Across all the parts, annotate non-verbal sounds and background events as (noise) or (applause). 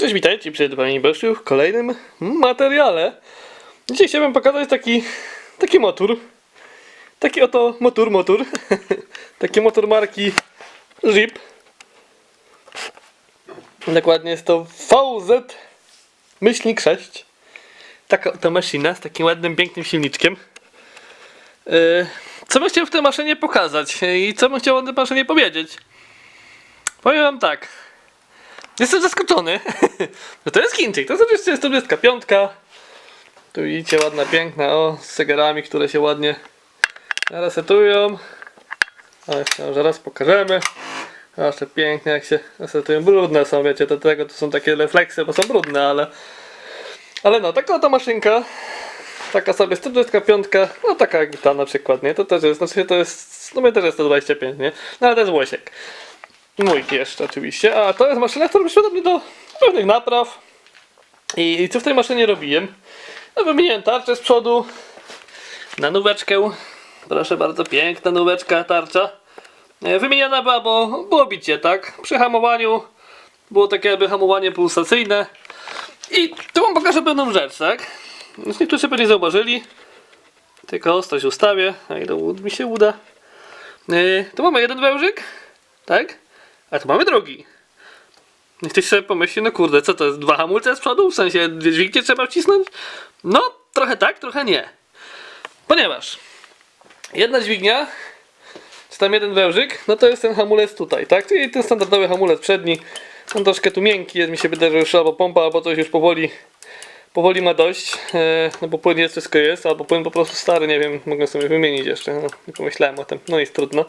Cześć, witajcie przed Wami Besiu w kolejnym materiale. Dzisiaj chciałbym pokazać taki, taki motor. Taki oto motor, motor. (laughs) taki motor marki Jeep. Dokładnie jest to VZ myślnik 6. Taka oto maszyna z takim ładnym, pięknym silniczkiem. Yy, Co bym chciał w tej maszynie pokazać i co bym chciał o tej maszynie powiedzieć? Powiem wam tak. Jestem zaskoczony. (laughs) No to jest Chińczyk. To jest oczywiście 125. Tu widzicie ładna, piękna, o, z zegarami, które się ładnie resetują. O, jeszcze może raz pokażemy. Proszę, pięknie jak się resetują. Brudne są, wiecie, do tego to są takie refleksy, bo są brudne, ale... Ale no, taka oto maszynka. Taka sobie 125, no taka jak ta na przykład, nie? To też jest, znaczy to jest, no mnie też jest 125, nie? No ale to jest łosiek. Mój jeszcze oczywiście, a to jest maszyna, która przyszła do mnie do pewnych napraw. I, I co w tej maszynie robiłem? No wymieniłem tarczę z przodu na nóweczkę. Proszę bardzo, piękna nóweczka, tarcza. E, Wymieniona była, bo było bicie, tak? Przy hamowaniu było takie jakby hamowanie pulsacyjne. I tu wam pokażę pewną rzecz, tak? Niektórzy pewnie zauważyli. Tylko ostrość ustawię, a ile mi się uda. Yy, tu mamy jeden wężyk, tak? A tu mamy drugi. Niech ktoś sobie pomyśli, no kurde, co to jest? Dwa hamulce z przodu? W sensie dwie dźwignie trzeba wcisnąć? No, trochę tak, trochę nie. Ponieważ jedna dźwignia, czy tam jeden wężyk, no to jest ten hamulec tutaj, tak? Czyli ten standardowy hamulec przedni. On troszkę tu miękki jest, mi się wydaje, że już albo pompa, albo coś już powoli powoli ma dość, e, no bo płyn jest, wszystko jest, albo płyn po prostu stary, nie wiem, mogę sobie wymienić jeszcze, no, nie pomyślałem o tym, no jest trudno.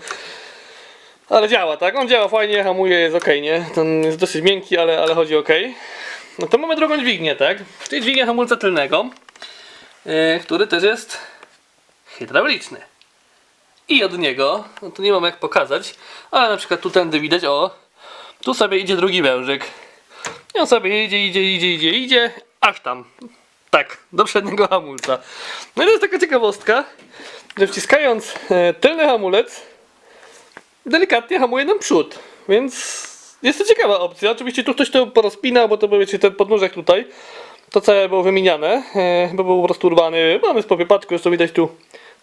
Ale działa, tak? On działa fajnie, hamuje, jest ok, nie? Ten jest dosyć miękki, ale, ale chodzi ok. No to mamy drugą dźwignię, tak? Czyli dźwignię hamulca tylnego, e, który też jest hydrauliczny. I od niego, no to nie mam jak pokazać, ale na przykład tu tędy widać, o, tu sobie idzie drugi wężyk. I on sobie idzie, idzie, idzie, idzie, idzie, aż tam. Tak, do przedniego hamulca. No i to jest taka ciekawostka, że wciskając e, tylny hamulec, delikatnie hamuje nam przód. Więc jest to ciekawa opcja. Oczywiście tu ktoś to porozpinał, bo to był wiecie, ten podnóżek tutaj. To całe było wymieniane, e, bo był po prostu urwany. Mamy po wypadku, to widać tu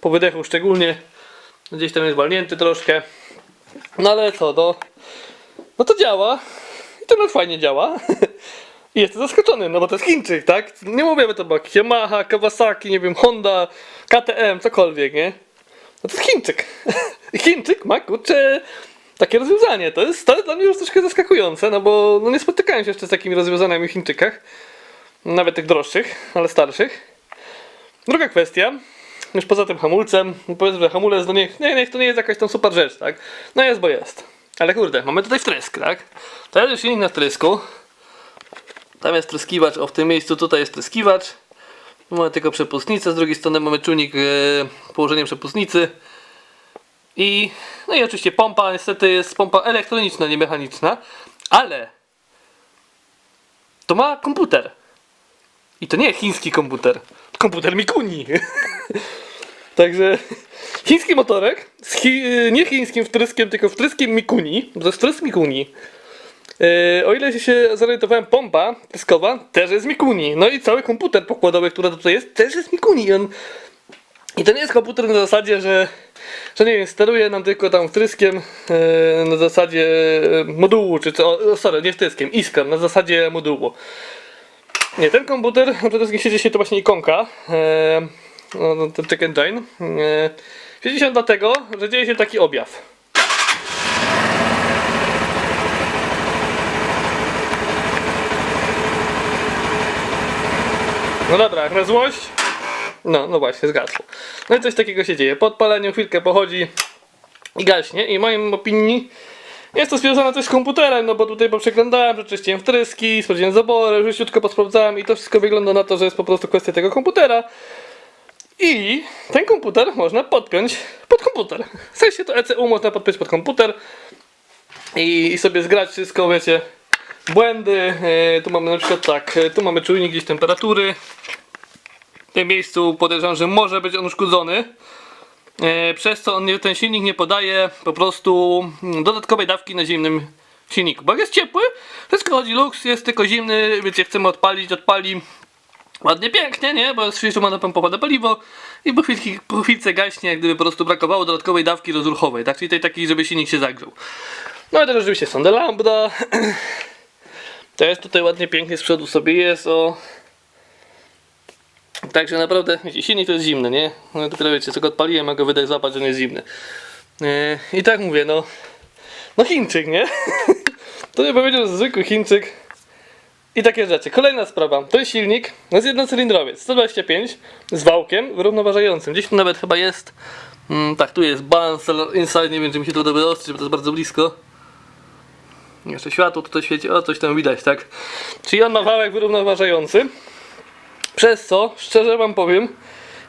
po wydechu szczególnie. Gdzieś tam jest walnięty troszkę. No ale co, no, no to działa. I to nawet fajnie działa. (laughs) I jestem zaskoczony, no bo to jest Chińczyk, tak? Nie mówię, by to była Yamaha, Kawasaki, nie wiem, Honda, KTM, cokolwiek, nie? No to jest Chińczyk. (laughs) Chińczyk ma, kurczę, takie rozwiązanie. To jest, to jest dla mnie już troszkę zaskakujące, no bo no nie spotykałem się jeszcze z takimi rozwiązaniami w Chińczykach. Nawet tych droższych, ale starszych. Druga kwestia, już poza tym hamulcem, no powiedzmy, że hamulec, no niech, nie, niech to nie jest jakaś tam super rzecz, tak? No jest, bo jest. Ale kurde, mamy tutaj wtrysk, tak? To jest silnik na wtrysku. Tam jest tryskiwacz, o w tym miejscu tutaj jest tryskiwacz. Mamy tylko przepustnicę, z drugiej strony mamy czujnik e, położenie przepustnicy. I no i oczywiście pompa, niestety jest pompa elektroniczna, nie mechaniczna, ale to ma komputer. I to nie chiński komputer, komputer Mikuni. (laughs) Także chiński motorek z chi nie chińskim wtryskiem, tylko wtryskiem Mikuni, jest wtrysk Mikuni. Yy, o ile się zorientowałem, pompa tryskowa też jest Mikuni. No i cały komputer pokładowy, który tutaj jest, też jest Mikuni. I, on... I to nie jest komputer na zasadzie, że, że nie wiem, steruje nam tylko tam wtryskiem yy, na zasadzie modułu, czy co, sorry, nie wtryskiem, iskrem, na zasadzie modułu. Nie, ten komputer, przede wszystkim siedzi się to właśnie ikonka, yy, no, ten check engine. Yy, siedzi się dlatego, że dzieje się taki objaw. No dobra, jak na złość. No, no właśnie, zgasło. No i coś takiego się dzieje. Po odpaleniu chwilkę pochodzi i gaśnie. I moim opinii jest to związane też z komputerem, no bo tutaj poprzeglądałem, przeczyściłem wtryski, sprawdziłem zabory, życiutko posprawdzałem i to wszystko wygląda na to, że jest po prostu kwestia tego komputera. I ten komputer można podpiąć pod komputer. W sensie to ECU można podpiąć pod komputer i sobie zgrać wszystko, wiecie, błędy. E, tu mamy na przykład tak, e, tu mamy czujnik gdzieś temperatury. W tym miejscu podejrzewam, że może być on uszkodzony. E, przez co on ten silnik nie podaje po prostu mm, dodatkowej dawki na zimnym silniku. Bo jak jest ciepły, wszystko chodzi luks, jest tylko zimny, wiecie, chcemy odpalić, odpali ładnie, pięknie, nie? Bo jest ma napompowane paliwo i po, chwilki, po chwilce gaśnie, jak gdyby po prostu brakowało dodatkowej dawki rozruchowej, tak? Czyli tej takiej, żeby silnik się zagrzał. No i też oczywiście są lambda. (clears throat) To jest tutaj ładnie, pięknie z przodu sobie jest, o. Także naprawdę, wiecie, silnik to jest zimny, nie? No dopiero wiecie, co go odpaliłem, a go wydać złapać, że on jest zimny. Yy, I tak mówię, no. No Chińczyk, nie? (laughs) To nie powiedział, zwykły Chińczyk. I takie rzeczy. Kolejna sprawa. To jest silnik, to jest jednocylindrowiec, 125 z wałkiem równoważającym. Gdzieś tu nawet chyba jest. Mm, tak, tu jest balance inside, nie wiem czy mi się to dobrze ostrzy, bo to jest bardzo blisko. Jeszcze światło tutaj świeci, o coś tam widać, tak? Czyli on ma wałek wyrównoważający. Przez co, szczerze wam powiem,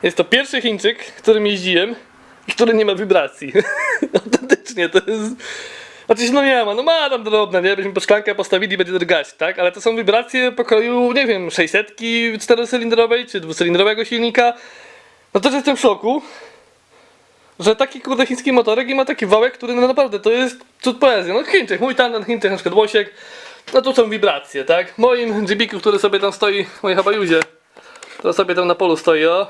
jest to pierwszy Chińczyk, którym jeździłem który nie ma wibracji. (laughs) Autentycznie, to jest... Oczywiście no nie ma, no ma tam drobne, nie? Byśmy po szklankę postawili będzie drgać, tak? Ale to są wibracje pokroju, nie wiem, 600 czterocylindrowej czy dwucylindrowego silnika. No też jestem w szoku, że taki kurde chiński motorek i ma taki wałek, który no naprawdę to jest cud poezji. No Chińczyk, mój tam Chińczyk, na przykład Łosiek, no tu są wibracje, tak? Moim Jeepiku, który sobie tam stoi, w mojej habajuzie, to sobie tam na polu stoi, o.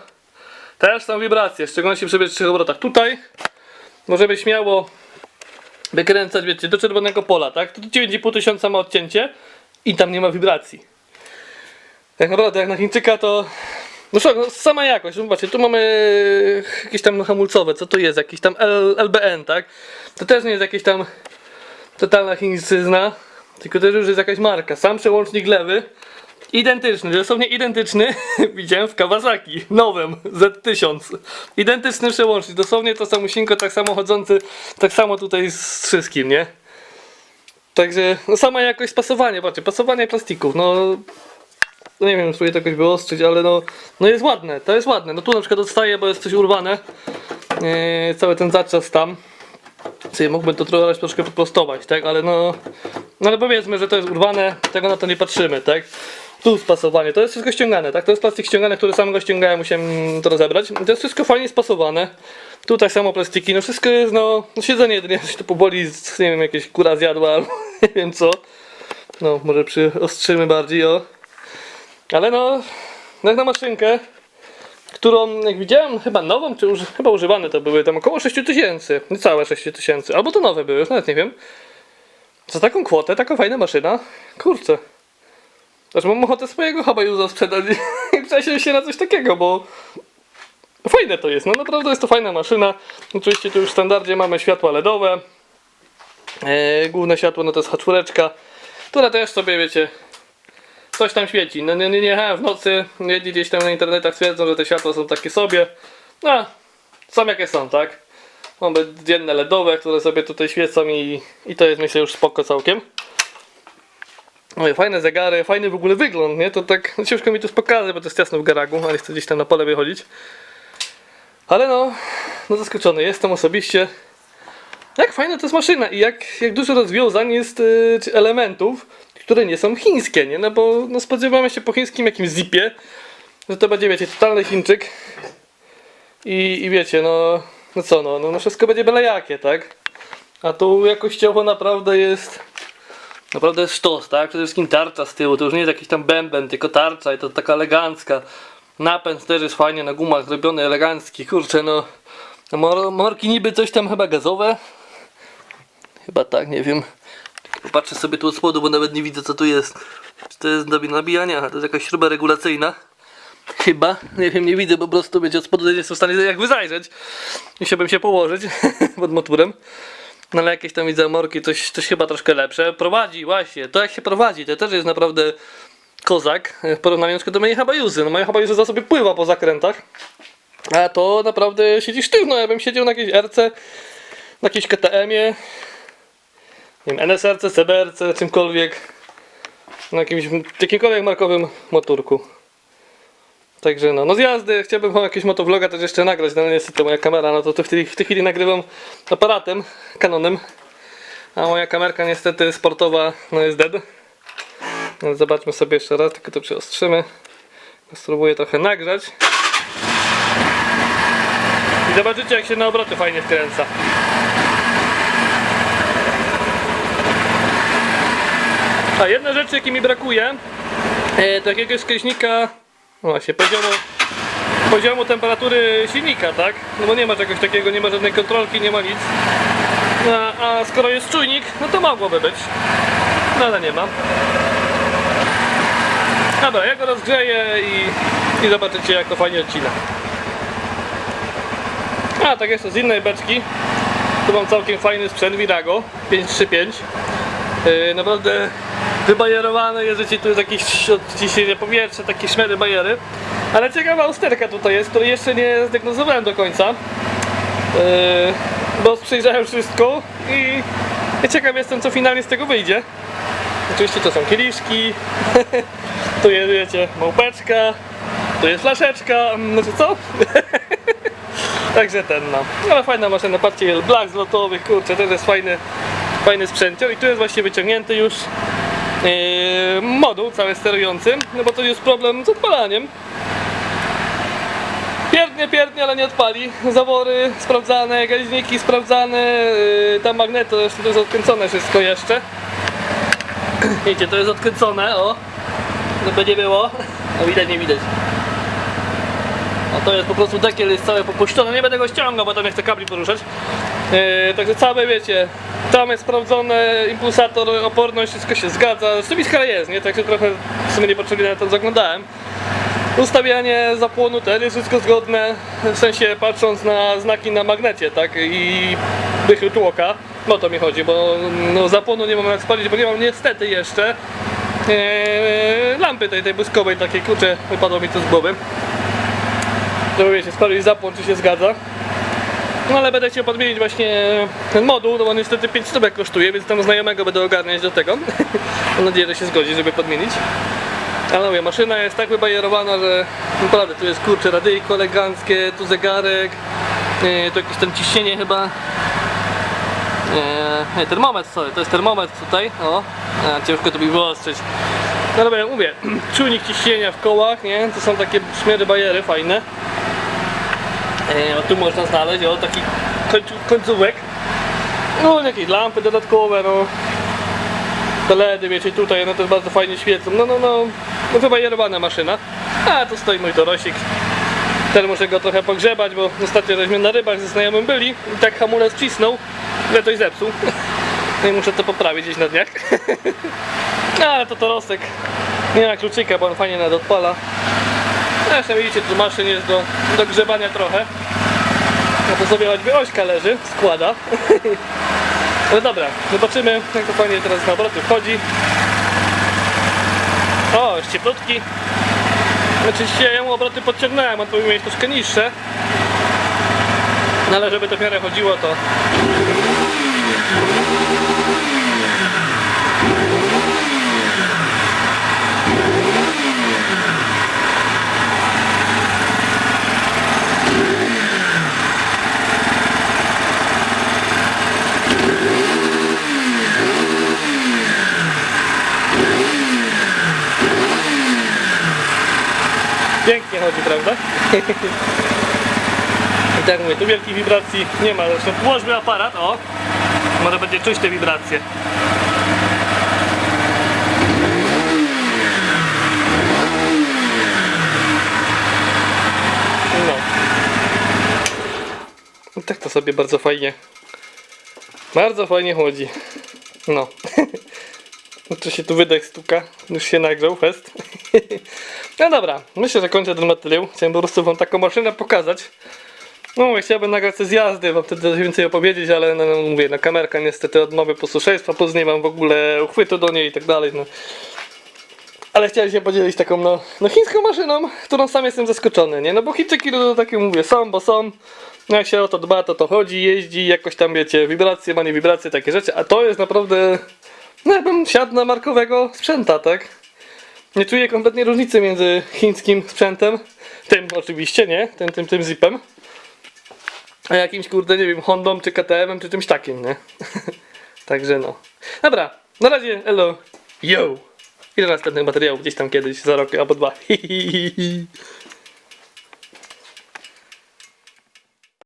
Też są wibracje, w szczególności przy pierwszych obrotach. Tutaj możemy śmiało wykręcać, wiecie, do czerwonego pola, tak? Tu 9,5 tysiąca ma odcięcie i tam nie ma wibracji. Tak naprawdę, jak na Chińczyka to... No szok, no sama jakość, no zobaczcie, tu mamy jakieś tam hamulcowe, co to jest? Jakiś tam L, LBN, tak? To też nie jest jakieś tam totalna chińszczyzna, tylko też już jest jakaś marka. Sam przełącznik lewy, identyczny, dosłownie identyczny, (laughs) widziałem w Kawasaki, nowym, Z1000. Identyczny przełącznik, dosłownie to samusieńko, tak samo chodzący, tak samo tutaj z wszystkim, nie? Także, no sama jakość pasowanie, patrzcie, pasowanie plastików, no no nie wiem, spróbuję to jakoś wyostrzyć, ale no, no jest ładne, to jest ładne. No tu na przykład odstaje, bo jest coś urwane. Eee, cały ten zaczas tam. Czyli mógłbym to trochę troszkę poprostować, tak? Ale no, no ale powiedzmy, że to jest urwane, tego na to nie patrzymy, tak? Tu spasowanie, to jest wszystko ściągane, tak? To jest plastik ściągany, który sam go ściągałem, musiałem to rozebrać. To jest wszystko fajnie spasowane. Tu tak samo plastiki, no wszystko jest, no, no siedzenie jedynie coś to poboli, z- nie wiem, jakieś kura zjadła albo (laughs) nie wiem co. No, może przyostrzymy bardziej, o. Ale no, jak na maszynkę, którą jak widziałem chyba nową, czy chyba używane to były tam około 6000, tysięcy, niecałe 6000, tysięcy, albo to nowe były, już nawet nie wiem. Za taką kwotę, taka fajna maszyna, kurczę. Aż mam ochotę swojego Habajuza sprzedać (laughs) i przesiąść się na coś takiego, bo fajne to jest, no naprawdę jest to fajna maszyna. Oczywiście tu już w standardzie mamy światła LEDowe. Eee, główne światło no to jest haczureczka, która też sobie wiecie coś tam świeci. No nie, nie, jechałem w nocy, jedni gdzieś tam na internetach twierdzą, że te światła są takie sobie. No, są jakie są, tak? Mamy dzienne LEDowe, które sobie tutaj świecą i, i to jest myślę już spoko całkiem. Mówię, fajne zegary, fajny w ogóle wygląd, nie? To tak no, ciężko mi to pokazać, bo to jest jasno w garagu, ale chcę gdzieś tam na pole wychodzić. Ale no, no zaskoczony jestem osobiście. Jak fajna to jest maszyna i jak, jak dużo rozwiązań jest, yy, elementów, które nie są chińskie, nie? No bo no spodziewamy się po chińskim jakimś zipie, że to będzie, wiecie, totalny Chińczyk. I, i wiecie, no, no co, no, no, no wszystko będzie byle tak? A tu jakościowo naprawdę jest, naprawdę jest sztos, tak? Przede wszystkim tarcza z tyłu, to już nie jest jakiś tam bęben, tylko tarcza i to taka elegancka. Napęd też jest fajnie na gumach zrobiony, elegancki, kurczę, no mor- Morki niby coś tam chyba gazowe. Chyba tak, nie wiem. Popatrzę sobie tu od spodu, bo nawet nie widzę co tu jest. Czy to jest do nabijania? To jest jakaś śruba regulacyjna. Chyba, nie wiem, nie widzę, po prostu będzie od spodu nie jestem w stanie jakby zajrzeć. Musiałbym się położyć (laughs) pod motorem. No ale jakieś tam widzę morki, coś, coś chyba troszkę lepsze. Prowadzi, właśnie, to jak się prowadzi, to też jest naprawdę kozak w porównaniu do mojej habajuzy. No moja habajuza za sobie pływa po zakrętach. A to naprawdę siedzi sztywno, ja bym siedział na jakiejś RC, na jakiejś KTM-ie, nie wiem, NSRC, CBRC, czymkolwiek, na jakimś jakimkolwiek markowym motorku. Także no, no z jazdy chciałbym wam jakiegoś motovloga też jeszcze nagrać, no niestety moja kamera, no to, to w, tej, w tej chwili nagrywam aparatem, Canonem, a moja kamerka niestety sportowa, no jest dead. No, zobaczmy sobie jeszcze raz, tylko to przyostrzymy. Spróbuję trochę nagrzać. I zobaczycie jak się na obroty fajnie wkręca. A jedna rzecz, jakiej mi brakuje, e, to jakiegoś wskaźnika, właśnie, poziomu, poziomu temperatury silnika, tak? No bo nie ma czegoś takiego, nie ma żadnej kontrolki, nie ma nic. No, a skoro jest czujnik, no to mogłoby być. No ale nie ma. Dobra, ja go rozgrzeję i, i zobaczycie jak to fajnie odcina. A, tak jeszcze z innej beczki. Tu mam całkiem fajny sprzęt Virago 535. Yy, naprawdę wybajerowane jest, że tu jest jakieś odciśnienie powietrza, takie szmery bajery. Ale ciekawa usterka tutaj jest, której jeszcze nie zdiagnozowałem do końca. Yy, bo przejrzałem wszystko i, ciekaw jestem co finalnie z tego wyjdzie. Oczywiście to są kieliszki, (laughs) tu jest wiecie małpeczka, tu jest flaszeczka, znaczy co? (laughs) Także ten no. Ale fajna maszyna, patrzcie, black zlotowych, kurczę, to jest fajny, fajny sprzęcior i tu jest właśnie wyciągnięty już moduł cały sterujący, no bo to jest problem z odpalaniem. Pierdnie, pierdnie, ale nie odpali. Zawory sprawdzane, gaźniki sprawdzane, yy, tam magneto, zresztą to jest odkręcone wszystko jeszcze. (clears throat) Wiecie, to jest odkręcone, o. Żeby nie było. (laughs) No widać, nie widać. A to jest po prostu dekiel jest całe popuszczone. Nie będę go ściągał, bo tam nie chcę kabli poruszać. Yy, także całe wiecie, tam jest sprawdzone, impulsator, oporność, wszystko się zgadza. Zresztą jest, nie? Także trochę w sumie niepotrzebnie na to zaglądałem. Ustawianie zapłonu też jest wszystko zgodne, w sensie patrząc na znaki na magnecie, tak? I bychy tłoka. O to mi chodzi, bo no, zapłonu nie mam jak spalić, bo nie mam niestety jeszcze ee, lampy tej, tej błyskowej takiej, kurczę, wypadło mi to z głowy. Żeby wiecie, spalić zapłon, czy się zgadza. No ale będę chciał podmienić właśnie ten moduł, no bo niestety 5 stówek kosztuje, więc tam znajomego będę ogarniać do tego. (laughs) Mam nadzieję, że się zgodzi, żeby podmienić. Ale mówię, maszyna jest tak wybajerowana, że naprawdę tu jest kurczę radyjko eleganckie, tu zegarek, yy, tu jakieś tam ciśnienie chyba. Nie, nie, termometr, sorry, to jest termometr tutaj, o, a, ciężko to by wyostrzyć. No ja mówię, (clears throat) czujnik ciśnienia w kołach, nie, to są takie szmery bajery fajne. E, tu można znaleźć, o, taki końcu, końcówek. No, jakieś lampy dodatkowe, no. Te LEDy, wiecie, tutaj, no to bardzo fajnie świecą. No, no, no, no wybajerowana maszyna. A, tu stoi mój torosik. Teraz muszę go trochę pogrzebać, bo ostatnio żeśmy na rybach ze znajomym byli i tak hamulec cisnął, że coś zepsuł. (laughs) No i muszę to poprawić gdzieś na dniach. (laughs) Ale to torosek nie ma kluczyka, bo on fajnie nawet odpala. Zresztą widzicie, tu maszyn jest do, do grzebania trochę. No to sobie choćby ośka leży, składa. (laughs) No dobra, zobaczymy jak to fajnie teraz na obroty wchodzi. O, już cieplutki. Oczywiście ja mu obroty podciągnąłem, on powinien mieć troszkę niższe. No ale żeby to w miarę chodziło to... Pięknie chodzi, prawda? I tak mówię, tu wielkich wibracji nie ma. Zresztą włożmy aparat, o! Może będzie czuć te wibracje. No. I tak to sobie bardzo fajnie. Bardzo fajnie chodzi. No. (laughs) To się tu wydech stuka, już się nagrzał fest. (laughs) No dobra, myślę, że kończę ten materiał. Chciałem po prostu wam taką maszynę pokazać. No mówię, chciałbym nagrać te zjazdy, wam wtedy coś więcej opowiedzieć, ale no, no mówię, na kamerka niestety odmowy posłuszeństwa, później mam w ogóle uchwytu do niej i tak dalej, no. Ale chciałem się podzielić taką, no, no chińską maszyną, którą sam jestem zaskoczony, nie? No bo Chińczyki to takie mówię, są, bo są. No jak się o to dba, to to chodzi, jeździ, jakoś tam wiecie, wibracje, ma nie wibracje, takie rzeczy, a to jest naprawdę, (laughs) no jakbym siadł na markowego sprzęta, tak? Nie czuję kompletnie różnicy między chińskim sprzętem, tym oczywiście, nie? Tym, tym, tym zipem, a jakimś, kurde, nie wiem, Hondą, czy KTM-em, czy czymś takim, nie? (laughs) Także no. Dobra, na razie, elo, yo! I do następnych materiałów gdzieś tam kiedyś, za rok albo dwa. (laughs)